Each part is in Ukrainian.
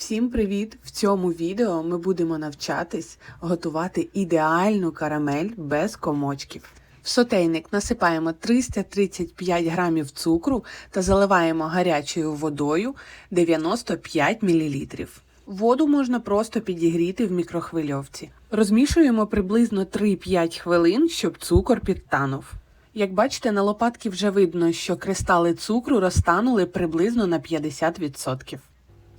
Всім привіт! В цьому відео ми будемо навчатись готувати ідеальну карамель без комочків. В сотейник насипаємо 335 грамів цукру та заливаємо гарячою водою 95 мл. Воду можна просто підігріти в мікрохвильовці. Розмішуємо приблизно 3-5 хвилин, щоб цукор підтанув. Як бачите, на лопатки вже видно, що кристали цукру розтанули приблизно на 50%.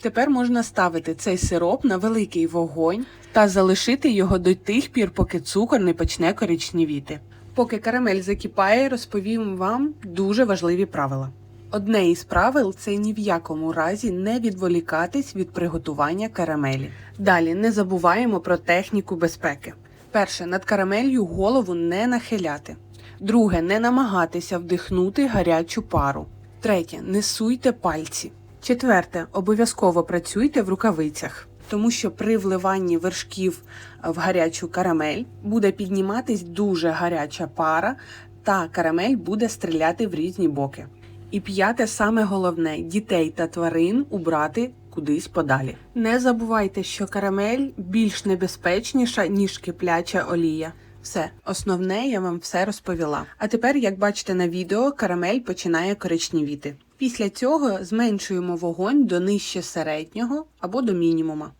Тепер можна ставити цей сироп на великий вогонь та залишити його до тих пір, поки цукор не почне коричневіти. Поки карамель закипає, розповім вам дуже важливі правила. Одне із правил це ні в якому разі не відволікатись від приготування карамелі. Далі не забуваємо про техніку безпеки. Перше, над карамелью голову не нахиляти. Друге, не намагатися вдихнути гарячу пару. Третє, не суйте пальці. Четверте, обов'язково працюйте в рукавицях, тому що при вливанні вершків в гарячу карамель буде підніматись дуже гаряча пара, та карамель буде стріляти в різні боки. І п'яте, саме головне дітей та тварин убрати кудись подалі. Не забувайте, що карамель більш небезпечніша, ніж кипляча олія. Все, основне я вам все розповіла. А тепер, як бачите на відео, карамель починає коричневіти. Після цього зменшуємо вогонь до нижче середнього або до мінімума,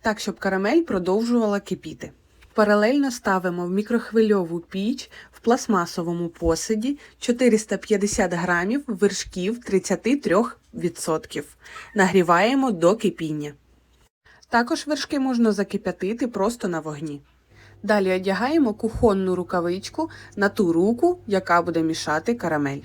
так щоб карамель продовжувала кипіти. Паралельно ставимо в мікрохвильову піч в пластмасовому посуді 450 грамів вершків 33%. Нагріваємо до кипіння. Також вершки можна закип'ятити просто на вогні. Далі одягаємо кухонну рукавичку на ту руку, яка буде мішати карамель.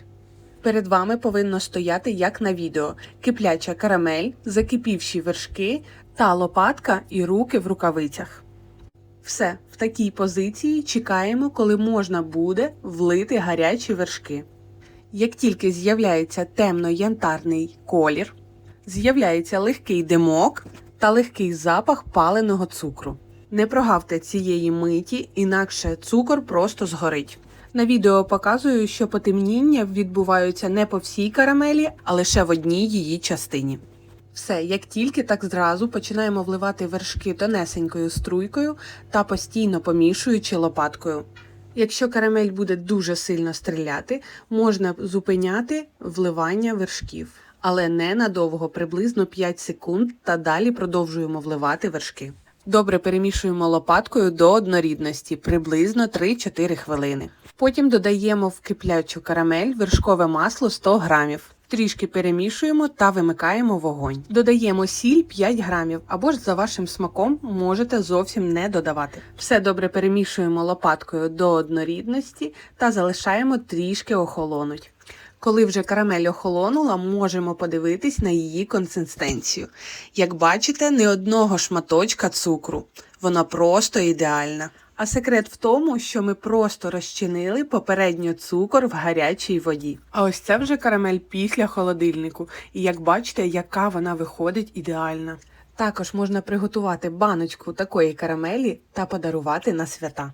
Перед вами повинно стояти, як на відео, кипляча карамель, закипівші вершки та лопатка і руки в рукавицях. Все, в такій позиції чекаємо, коли можна буде влити гарячі вершки. Як тільки з'являється темно-янтарний колір, з'являється легкий димок та легкий запах паленого цукру. Не прогавте цієї миті, інакше цукор просто згорить. На відео показую, що потемніння відбуваються не по всій карамелі, а лише в одній її частині. Все, як тільки так зразу починаємо вливати вершки тонесенькою струйкою та постійно помішуючи лопаткою. Якщо карамель буде дуже сильно стріляти, можна зупиняти вливання вершків, але не надовго, приблизно 5 секунд, та далі продовжуємо вливати вершки. Добре перемішуємо лопаткою до однорідності, приблизно 3-4 хвилини. Потім додаємо в киплячу карамель вершкове масло 100 грамів. Трішки перемішуємо та вимикаємо вогонь. Додаємо сіль 5 грамів або ж за вашим смаком можете зовсім не додавати. Все добре перемішуємо лопаткою до однорідності та залишаємо трішки охолонуть. Коли вже карамель охолонула, можемо подивитись на її консистенцію. Як бачите, не одного шматочка цукру. Вона просто ідеальна. А секрет в тому, що ми просто розчинили попередньо цукор в гарячій воді. А ось це вже карамель після холодильнику. І як бачите, яка вона виходить ідеальна. Також можна приготувати баночку такої карамелі та подарувати на свята.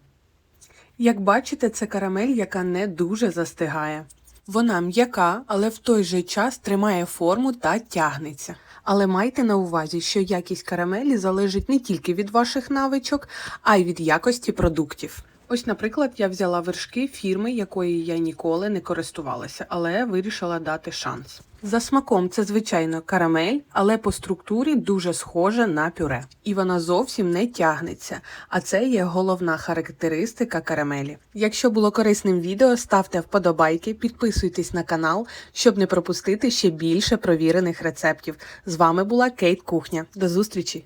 Як бачите, це карамель, яка не дуже застигає. Вона м'яка, але в той же час тримає форму та тягнеться. Але майте на увазі, що якість карамелі залежить не тільки від ваших навичок, а й від якості продуктів. Ось, наприклад, я взяла вершки фірми, якої я ніколи не користувалася, але вирішила дати шанс. За смаком це, звичайно, карамель, але по структурі дуже схожа на пюре. І вона зовсім не тягнеться, а це є головна характеристика карамелі. Якщо було корисним відео, ставте вподобайки, підписуйтесь на канал, щоб не пропустити ще більше провірених рецептів. З вами була Кейт Кухня. До зустрічі!